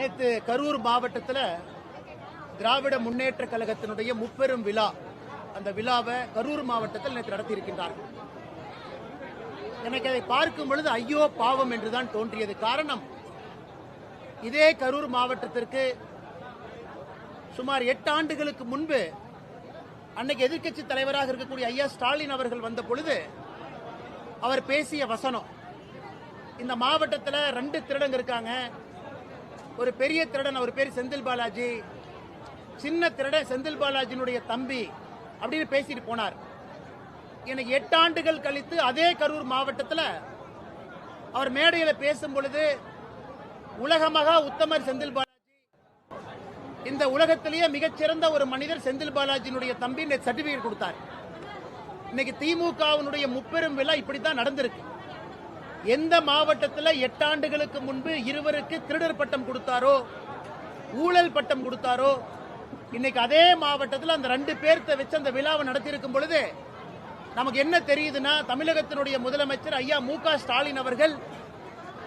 நேற்று கரூர் மாவட்டத்தில் திராவிட முன்னேற்ற கழகத்தினுடைய முப்பெரும் விழா. அந்த விழாவை கரூர் மாவட்டத்தில் நேற்று நடத்தியிருக்கின்றார்கள். எனக்கு அதை பார்க்கும் பொழுது ஐயோ பாவம் என்றுதான் தோன்றியது. காரணம் இதே கரூர் மாவட்டத்திற்கு சுமார் எட்டு ஆண்டுகளுக்கு முன்பு அன்னைக்கு எதிர்க்கட்சி தலைவராக இருக்கக்கூடிய ஐயா ஸ்டாலின் அவர்கள் வந்த பொழுது அவர் பேசிய வசனம் இந்த மாவட்டத்தில் ரெண்டு திருடங்க இருக்காங்க ஒரு பெரிய திருடன் அவர் பேர் செந்தில் பாலாஜி. சின்ன திருடன் செந்தில் பாலாஜியினுடைய தம்பி அப்படின்னு பேசிட்டு போனார். எனக்கு எட்டு ஆண்டுகள் கழித்து அதே கரூர் மாவட்டத்தில் அவர் மேடையில் பேசும் பொழுது உலகமாக உத்தமர் செந்தில் பாலாஜி. இந்த உலகத்திலேயே மிகச்சிறந்த ஒரு மனிதர் செந்தில் பாலாஜியினுடைய தம்பி சர்டிபிகேட் கொடுத்தார். இன்னைக்கு திமுகவினுடைய முப்பெரும் விழா இப்படித்தான் நடந்திருக்கு. எந்த மாவட்டத்தில் எட்டு ஆண்டுகளுக்கு முன்பு இருவருக்கு திருடர் பட்டம் கொடுத்தாரோ ஊழல் பட்டம் கொடுத்தாரோ இன்னைக்கு அதே மாவட்டத்தில் அந்த ரெண்டு பேர்த்த வச்சு அந்த விழாவை நடத்தியிருக்கும் பொழுது நமக்கு என்ன தெரியுதுன்னா தமிழகத்தினுடைய முதலமைச்சர் ஐயா மு ஸ்டாலின் அவர்கள்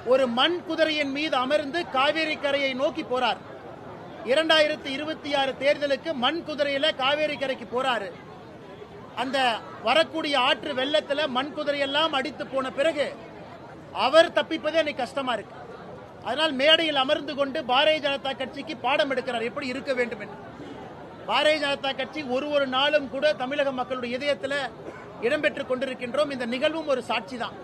ஒரு மண் குதிரையின் மீது அமர்ந்து காவேரி கரையை நோக்கி போறார். இரண்டாயிரத்தி இருபத்தி ஆறு தேர்தலுக்கு மண் குதிரையில காவேரி கரைக்கு போறாரு. அந்த வரக்கூடிய ஆற்று வெள்ளத்துல மண் குதிரையெல்லாம் அடித்து போன பிறகு அவர் தப்பிப்பதே எனக்கு கஷ்டமா இருக்கு. அதனால் மேடையில் அமர்ந்து கொண்டு பாரதிய ஜனதா கட்சிக்கு பாடம் எடுக்கிறார். எப்படி இருக்க வேண்டும் என்று. பாரதிய ஜனதா கட்சி ஒரு ஒரு நாளும் கூட தமிழக மக்களுடைய இதயத்தில் இடம்பெற்று கொண்டிருக்கின்றோம். இந்த நிகழ்வும் ஒரு சாட்சி தான்.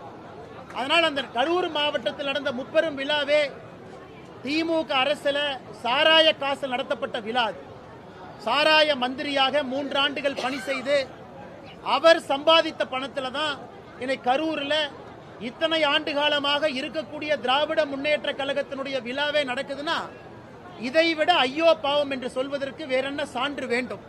அதனால் அந்த கரூர் மாவட்டத்தில் நடந்த முப்பெரும் விழாவே திமுக அரசில் சாராய காசில் நடத்தப்பட்ட விழா அது. சாராய மந்திரியாக மூன்று ஆண்டுகள் பணி செய்து அவர் சம்பாதித்த பணத்தில் தான் என்னை கரூரில் இத்தனை ஆண்டு காலமாக இருக்கக்கூடிய திராவிட முன்னேற்ற கழகத்தினுடைய விழாவே நடக்குதுன்னா இதைவிட ஐயோ பாவம் என்று சொல்வதற்கு வேற என்ன சான்று வேண்டும்?